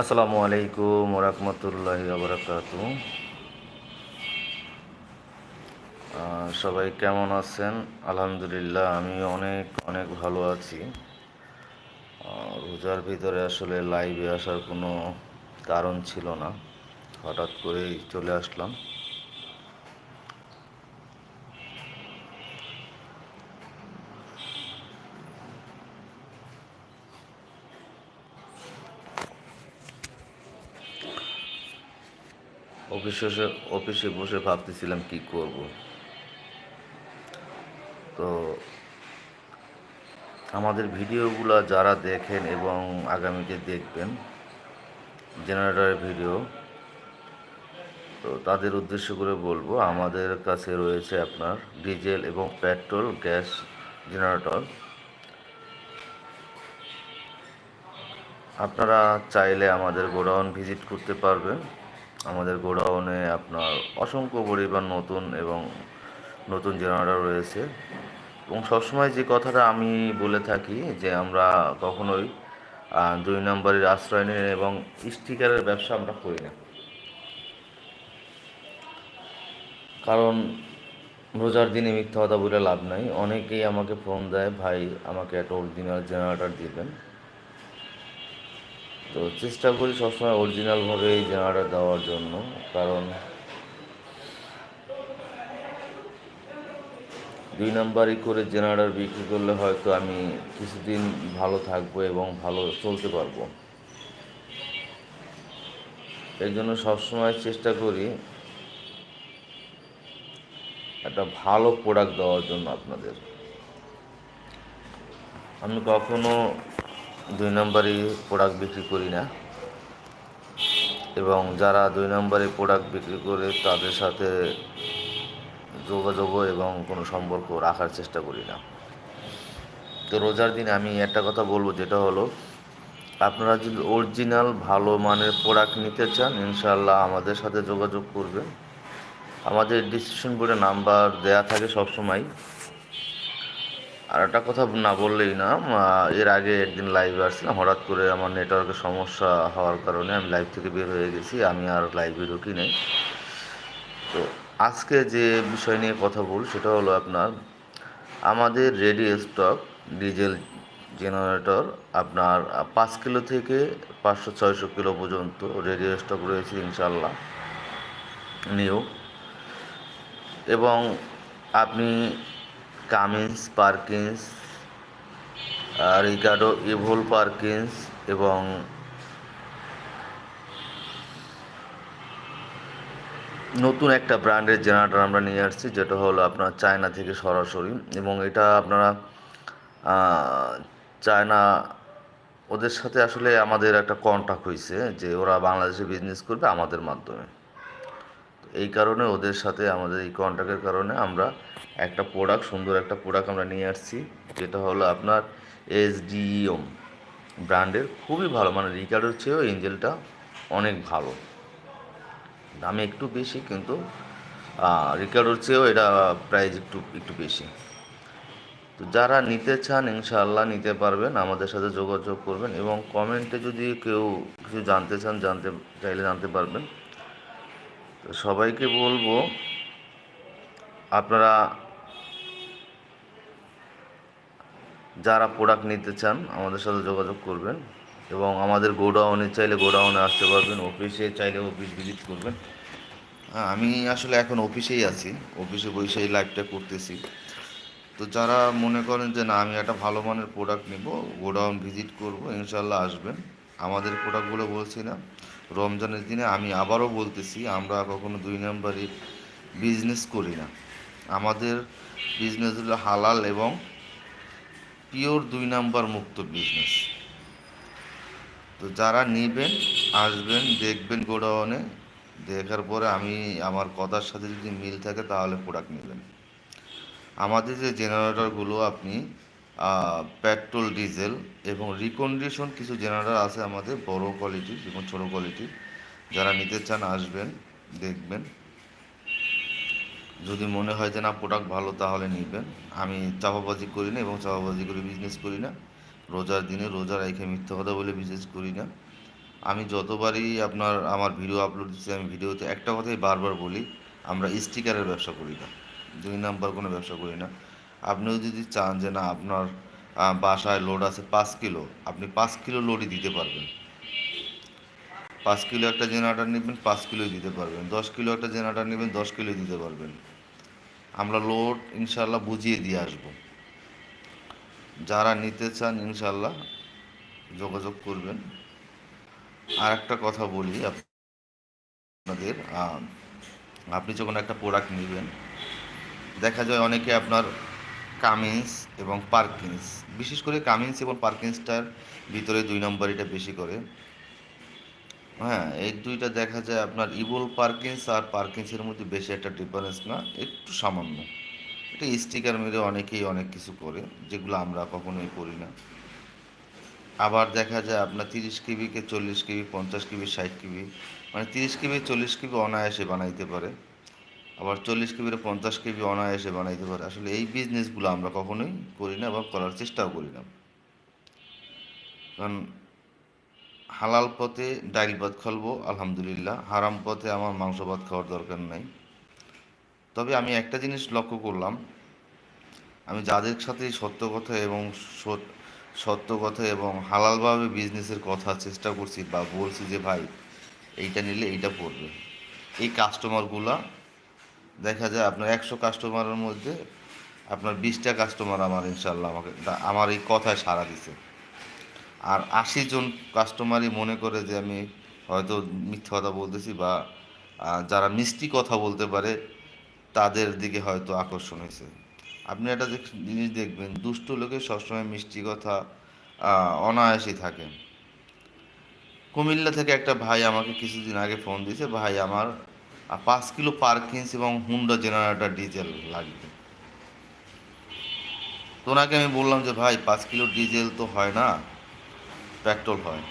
আসসালামু আলাইকুম ওরহমতুল্লাহ বরকাত সবাই কেমন আছেন? আলহামদুলিল্লাহ আমি অনেক অনেক ভালো আছি। রোজার ভিতরে আসলে লাইভে আসার কোনো কারণ ছিল না। হঠাৎ করেই চলে আসলাম। অফিসে অফিসে বসে ভাবতেছিলাম কি করব। তো আমাদের ভিডিওগুলো যারা দেখেন এবং আগামীতে দেখবেন, জেনারেটরের ভিডিও, তো তাদের উদ্দেশ্য করে বলব, আমাদের কাছে রয়েছে আপনার ডিজেল এবং পেট্রোল গ্যাস জেনারেটর। আপনারা চাইলে আমাদের গোডাউন ভিজিট করতে পারবেন। আমাদের গোডাউনে আপনার অসংখ্য পরিমাণ নতুন এবং নতুন জেনারেটর রয়েছে। এবং সবসময় যে কথাটা আমি বলে থাকি যে আমরা কখনোই দুই নম্বরের আশ্রয় নিই এবং স্টিকারের ব্যবসা আমরা করি না। কারণ রোজার দিনে মিথ্যা কথা বলে লাভ নাই। অনেকেই আমাকে ফোন দেয়, ভাই, আমাকে একটা অরিজিনাল জেনারেটর দিবেন তো চেষ্টা করি সবসময় অরিজিনালভাবে এই জেনারেটর দেওয়ার জন্য, কারণ দুই নাম্বারই করে জেনারেটর বিক্রি করলে হয়তো আমি কিছুদিন ভালো থাকব এবং ভালো চলতে পারব। এর জন্য সবসময় চেষ্টা করি একটা ভালো প্রোডাক্ট দেওয়ার জন্য আপনাদের। আমি কখনো দুই নম্বরই প্রোডাক্ট বিক্রি করি না। এবং যারা দুই নম্বরে প্রোডাক্ট বিক্রি করে তাদের সাথে যোগাযোগও এবং কোনো সম্পর্ক রাখার চেষ্টা করি না। তো রোজার দিনে আমি একটা কথা বলব, যেটা হলো, আপনারা যদি অরিজিনাল ভালো মানের প্রোডাক্ট নিতে চান ইনশাল্লাহ আমাদের সাথে যোগাযোগ করবেন। আমাদের ডিসিশন বোর্ডে নাম্বার দেয়া থাকে সবসময়। আর একটা কথা না বললেই না এর আগে একদিন লাইভে আসছিলাম, হঠাৎ করে আমার নেটওয়ার্কের সমস্যা হওয়ার কারণে আমি লাইভ থেকে বের হয়ে গেছি, আমি আর লাইভে ঢুকি নেই। তো আজকে যে বিষয় নিয়ে কথা বল সেটা হলো আপনার, আমাদের রেডি স্টক ডিজেল জেনারেটর আপনার পাঁচ কিলো থেকে পাঁচশো ছয়শো কিলো পর্যন্ত রেডি স্টক রয়েছে ইনশাল্লাহ নিউ এবং আপনি কামিন্স, পার্কিন্স রিকার্ডো, ইভোল পার্কিন্স এবং নতুন একটা ব্র্যান্ডের জেনারেটর আমরা নিয়ে আসছি, যেটা হলো আপনার চায়না থেকে সরাসরি এবং এটা আপনারা চায়না, ওদের সাথে আসলে আমাদের একটা কন্ট্যাক্ট হয়েছে যে ওরা বাংলাদেশে বিজনেস করবে আমাদের মাধ্যমে। এই কারণে ওদের সাথে আমাদের এই কন্ট্যাক্টের কারণে আমরা একটা প্রোডাক্ট সুন্দর একটা প্রোডাক্ট আমরা নিয়ে আসছি, যেটা হলো আপনার এসডিইএম ব্র্যান্ডের খুবই ভালো মানে রিকার্ডোর চেয়েও এঞ্জেলটা অনেক ভালো। দামে একটু বেশি কিন্তু রিকার্ডোর চেয়েও এটা প্রাইস একটু একটু বেশি। তো যারা নিতে চান, ইনশাআল্লাহ নিতে পারবেন, আমাদের সাথে যোগাযোগ করবেন এবং কমেন্টে যদি কেউ কিছু জানতে চান, জানতে চাইলে জানতে পারবেন। তো সবাইকে বলব, আপনারা যারা প্রোডাক্ট নিতে চান, আমাদের সাথে যোগাযোগ করবেন এবং আমাদের গোডাউনে চাইলে গোডাউনে আসতে পারবেন অফিসে চাইলে অফিস ভিজিট করবেন। হ্যাঁ আমি আসলে এখন অফিসেই আছি অফিসে বসে এই লাইভটা করতেছি। তো যারা মনে করেন যে, না, আমি একটা ভালো মানের প্রোডাক্ট নিব, গোডাউন ভিজিট করব, ইনশাল্লাহ আসবেন। আমাদের প্রোডাক্টগুলো বলছি না। রমজানের দিনে আমি আবারও বলতেছি, আমরা কখনো দুই নম্বরই বিজনেস করি না। আমাদের বিজনেস হলো হালাল এবং পিওর দুই নাম্বার মুক্ত বিজনেস তো যারা নেবেন, আসবেন, দেখবেন গোডাউনে, দেখার পরে আমি আমার কথার সাথে যদি মিল থাকে তাহলে প্রোডাক্ট নেবেন আমাদের যে জেনারেটরগুলো আপনি পেট্রোল, ডিজেল এবং রিকন্ডিশন কিছু জেনারেটর আছে আমাদের, বড় কোয়ালিটির এবং ছোটো কোয়ালিটির। যারা নিতে চান আসবেন, দেখবেন। যদি মনে হয় যে না প্রোডাক্ট ভালো, তাহলে নেবেন। আমি চাপাবাজি করি না এবং চাপাবাজি করে বিজনেস করি না। রোজার দিনে রোজা রেখে মিথ্যা কথা বলে বিজনেস করি না। আমি যতবারই আপনার, আমার ভিডিও আপলোড দিচ্ছি, আমি ভিডিওতে একটা কথাই বারবার বলি, আমরা স্টিকারের ব্যবসা করি না। দুই নাম্বার কোনো ব্যবসা করি না। আপনিও যদি চান যে না, আপনার বাসায় লোড আছে পাঁচ কিলো, আপনি পাঁচ কিলো লোডই দিতে পারবেন। পাঁচ কিলো একটা জেনারেটার নেবেন, পাঁচ কিলোই দিতে পারবেন। দশ কিলো একটা জেনারেটার নেবেন, দশ কিলোই দিতে পারবেন। আমরা লোড ইনশাল্লাহ বুঝিয়ে দিয়ে আসব। যারা নিতে চান ইনশাল্লাহ যোগাযোগ করবেন। আর একটা কথা বলি, আপনাদের আপনি যখন একটা প্রোডাক্ট নেবেন, দেখা যায় অনেকে আপনার কামিন্স এবং পার্কিন্স বিশেষ করে কামিন্স এবং পার্কিন্সটার ভিতরে দুই নম্বর এটা বেশি করে। হ্যাঁ এই দুইটা দেখা যায় আপনার ইবল পার্কিন্স আর পার্কিন্সের মধ্যে বেশি একটা ডিফারেন্স না, একটু সামান্য। এটা স্টিকার মেরে অনেকেই অনেক কিছু করে, যেগুলো আমরা কখনোই করি না। আবার দেখা যায় আপনার তিরিশ কেবিকে চল্লিশ কেবি, পঞ্চাশ কেবি, ষাট কেবি মানে তিরিশ কেবি, চল্লিশ কেবি অনায়াসে বানাইতে পারে। আবার চল্লিশ কেবির পঞ্চাশ কেবি অনায়াসে বানাইতে পারে। আসলে এই বিজনেসগুলো আমরা কখনোই করি না বা করার চেষ্টাও করি না। কারণ হালাল পথে ডাইল ভাত খালবো, আলহামদুলিল্লাহ। হারাম পথে আমার মাংস ভাত খাওয়ার দরকার নাই। তবে আমি একটা জিনিস লক্ষ্য করলাম। আমি যাদের সাথে সত্য কথা এবং সত্য কথা এবং হালালভাবে বিজনেসের কথা চেষ্টা করছি বা বলছি যে, ভাই, এইটা নিলে এইটা পড়বে এই কাস্টমারগুলা দেখা যায় আপনার একশো কাস্টমারের মধ্যে আপনার বিশটা কাস্টমার আমার ইনশাল্লাহ আমাকে আমার এই কথায় সাড়া দিছে। আর আশি জন কাস্টমারই মনে করে যে আমি হয়তো মিথ্যা কথা বলতেছি বা যারা মিষ্টি কথা বলতে পারে, তাদের দিকে হয়তো আকর্ষণ হয়েছে। আপনি একটা জিনিস দেখবেন, দুষ্ট লোকে সবসময় মিষ্টি কথা অনায়াসই থাকে। কুমিল্লা থেকে একটা ভাই আমাকে কিছুদিন আগে ফোন দিয়েছে, ভাই আমার আহ, পাঁচ কিলো পার্কিংস এবং হুন্ডা জেনারেটর ডিজেল লাগবে। তো ওনাকে আমি বললাম যে ভাই পাঁচ কিলো ডিজেল তো হয় না পেট্রোল হয়।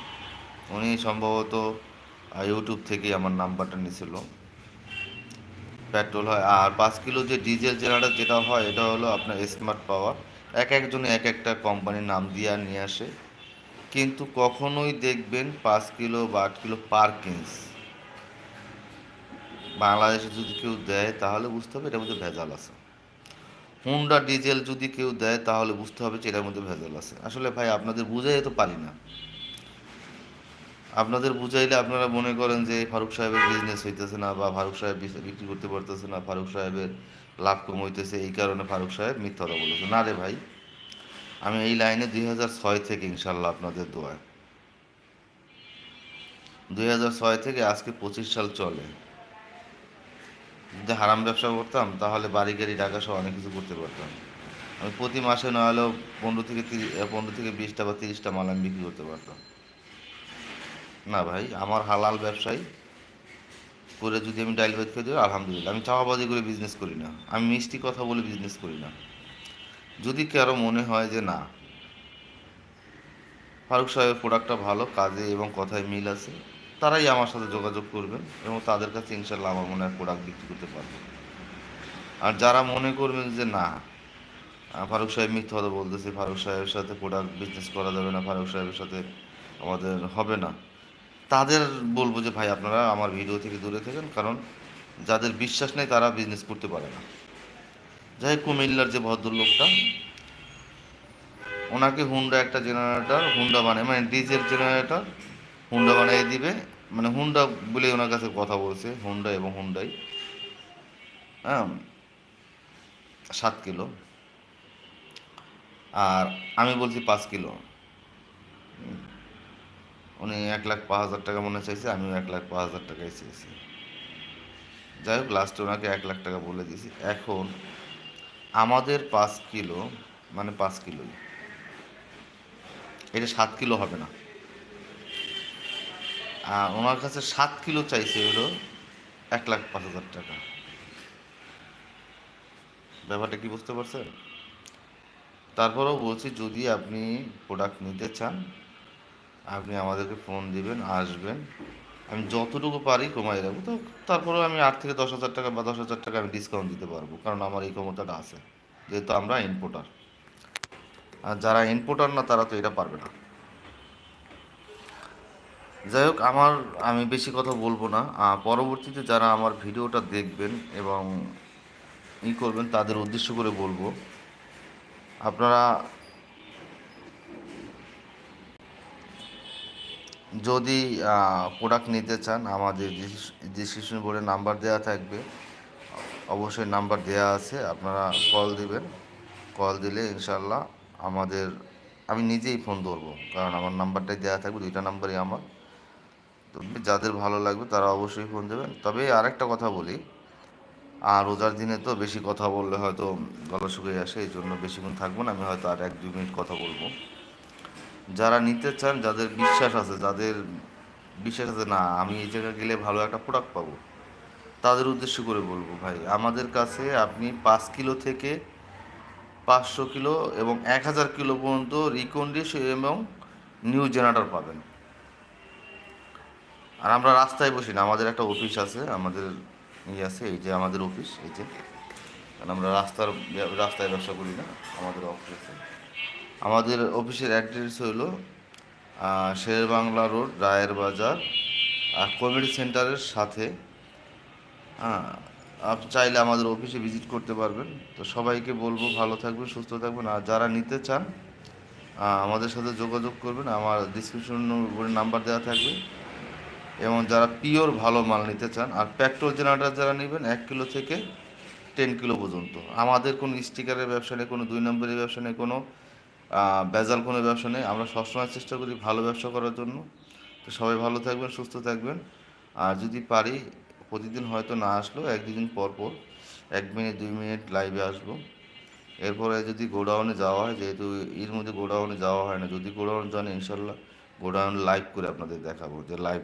উনি সম্ভবত ইউটিউব থেকেই আমার নাম্বারটা নিয়েছিল পেট্রোল হয় আর পাঁচ কিলো যে ডিজেল জেনারেটর যেটা হয় এটা হলো আপনার স্মার্ট পাওয়ার এক একজনে এক একটা কোম্পানির নাম দিয়ে নিয়ে আসে। কিন্তু কখনোই দেখবেন পাঁচ কিলো বা আট কিলো পার্কিংস বাংলাদেশে যদি কেউ দেয়, তাহলে বুঝতে হবে এটার মধ্যে ভেজাল আছে। হুন্ডা ডিজেল যদি কেউ দেয়, তাহলে বুঝতে হবে যে এটার মধ্যে ভেজাল আছে। আসলে ভাই, আপনাদের বুঝাই তো পারি না। আপনাদের বুঝাইলে আপনারা মনে করেন যে ফারুক সাহেবের বিজনেস হইতেছে না বা ফারুক সাহেব বিক্রি করতে পারতেছে না, ফারুক সাহেবের লাভ কম হইতেছে, এই কারণে ফারুক সাহেব মিথ্যা কথা বলেছে। না রে ভাই, আমি এই লাইনে দুই হাজার ছয় থেকে ইনশাল্লাহ আপনাদের দোয়ায় দুই হাজার ছয় থেকে আজকে পঁচিশ সাল চলে। যদি হারাম ব্যবসা করতাম, তাহলে বাড়ি গাড়ি টাকা সহ অনেক কিছু করতে পারতাম। আমি প্রতি মাসে না হলেও পনেরো থেকে তিরিশ পনেরো থেকে বিশটা বা তিরিশটা মাল আমি বিক্রি করতে পারতাম। না ভাই, আমার হালাল ব্যবসায় করে যদি আমি ডাইল ভাত দিই আলহামদুলিল্লাহ। আমি চাওয়াবাজি করে বিজনেস করি না। আমি মিষ্টি কথা বলে বিজনেস করি না। যদি কারও মনে হয় যে না, ফারুক সাহেবের প্রোডাক্টটা ভালো, কাজে এবং কথায় মিল আছে তারাই আমার সাথে যোগাযোগ করবেন এবং তাদের কাছে ইনশাল্লাহ আমার মনে হয় প্রোডাক্ট বিক্রি করতে পারব। আর যারা মনে করবেন যে না ফারুক সাহেব মিথ্যা কথা বলতেছে, ফারুক সাহেবের সাথে প্রোডাক্ট বিজনেস করা যাবে না, ফারুক সাহেবের সাথে আমাদের হবে না, তাদের বলব যে ভাই আপনারা আমার ভিডিও থেকে দূরে থাকেন, কারণ যাদের বিশ্বাস নেই তারা বিজনেস করতে পারে না। যাই কুমিল্লার যে ভদ্রলোকটা, ওনাকে হুন্ডা একটা জেনারেটর হুন্ডা বানায় মানে ডিজেল জেনারেটর হুন্ডা বানিয়ে দিবে। মানে হুন্ডা বলে ওনার কাছে কথা বলছে, হুন্ডা এবং হুন্ডাই। হ্যাঁ সাত কিলো। আর আমি বলছি পাঁচ কিলো। উনি এক লাখ পাঁচ হাজার টাকা মনে চাইছে, আমিও এক লাখ পাঁচ হাজার টাকাই চেয়েছি যাই হোক লাস্টে ওনাকে এক লাখ টাকা বলে দিয়েছি। এখন আমাদের পাঁচ কিলো মানে পাঁচ কিলোই। এটা সাত কিলো হবে না। আর ওনার কাছে সাত কিলো চাইছে হলো এক লাখ পাঁচ হাজার টাকা। ব্যাপারটা কি বুঝতে পারছেন? তারপরেও বলছি, যদি আপনি প্রোডাক্ট নিতে চান, আপনি আমাদেরকে ফোন দিবেন, আসবেন। আমি যতটুকু পারি কমাই রাখব তো তারপরেও আমি আট থেকে দশ হাজার টাকা বা দশ হাজার টাকা আমি ডিসকাউন্ট দিতে পারব, কারণ আমার এই ক্ষমতাটা আছে, যেহেতু আমরা ইনপোর্টার আর যারা ইনপোর্টার না, তারা তো এটা পারবে না। যাই হোক, আমার, আমি বেশি কথা বলব না। পরবর্তীতে যারা আমার ভিডিওটা দেখবেন এবং ই করবেন, তাদের উদ্দেশ্য করে বলব। আপনারা যদি প্রোডাক্ট নিতে চান, আমাদের ডিসক্রিপশন বোর্ডে নাম্বার দেওয়া থাকবে। অবশ্যই নাম্বার দেওয়া আছে, আপনারা কল দিবেন। কল দিলে ইনশাল্লাহ আমাদের, আমি নিজেই ফোন ধরবো, কারণ আমার নাম্বারটাই দেওয়া থাকবে, দুইটা নাম্বারই আমার। তো যাদের ভালো লাগবে তারা অবশ্যই ফোন দেবেন। তবে আরেকটা কথা বলি আর রোজার দিনে তো বেশি কথা বললে হয়তো গলা শুকিয়ে আসে, এই জন্য বেশিক্ষণ থাকব না, আমি হয়তো আর এক দুই মিনিট কথা বলব। যারা নিতে চান, যাদের বিশ্বাস আছে, যাদের বিশ্বাস আছে, না, আমি এই জায়গায় গেলে ভালো একটা প্রোডাক্ট পাবো, তাদের উদ্দেশ্য করে বলব, ভাই, আমাদের কাছে আপনি পাঁচ কিলো থেকে পাঁচশো কিলো এবং এক হাজার কিলো পর্যন্ত রিকন্ডিশ এবং নিউ জেনারেটর পাবেন। আর আমরা রাস্তায় বসি না, আমাদের একটা অফিস আছে, আমাদের ইয়ে আছে, এই যে আমাদের অফিস, এই যে। কারণ আমরা রাস্তার রাস্তায় ব্যবসা করি না, আমাদের অফিস আছে। আমাদের অফিসের অ্যাড্রেস হলো শের বাংলা রোড, রায়ের বাজার, আর কমিউনিটি সেন্টারের সাথে। হ্যাঁ আপনি চাইলে আমাদের অফিসে ভিজিট করতে পারবেন। তো সবাইকে বলব, ভালো থাকবেন, সুস্থ থাকবেন। আর যারা নিতে চান আমাদের সাথে যোগাযোগ করবেন। আমার ডিসক্রিপশন নাম্বার দেওয়া থাকবে। এবং যারা পিওর ভালো মাল নিতে চান, আর পেট্রোল জেনারেটর যারা নেবেন, এক কিলো থেকে টেন কিলো পর্যন্ত। আমাদের কোনো স্টিকারের ব্যবসা নেই, কোনো দুই নম্বরের ব্যবসা নেই, কোনো ভেজাল কোনো ব্যবসা নেই। আমরা সবসময় চেষ্টা করি ভালো ব্যবসা করার জন্য। তো সবাই ভালো থাকবেন, সুস্থ থাকবেন। আর যদি পারি, প্রতিদিন হয়তো না আসলেও এক দুদিন পর পর, এক মিনিট, দুই মিনিট লাইভে আসব। এরপরে যদি গোডাউনে যাওয়া হয়, যেহেতু এর মধ্যে গোডাউনে যাওয়া হয় না, যদি গোডাউন যান, ইনশাল্লাহ গোডাউন লাইভ করে আপনাদের দেখাবো যে লাইভ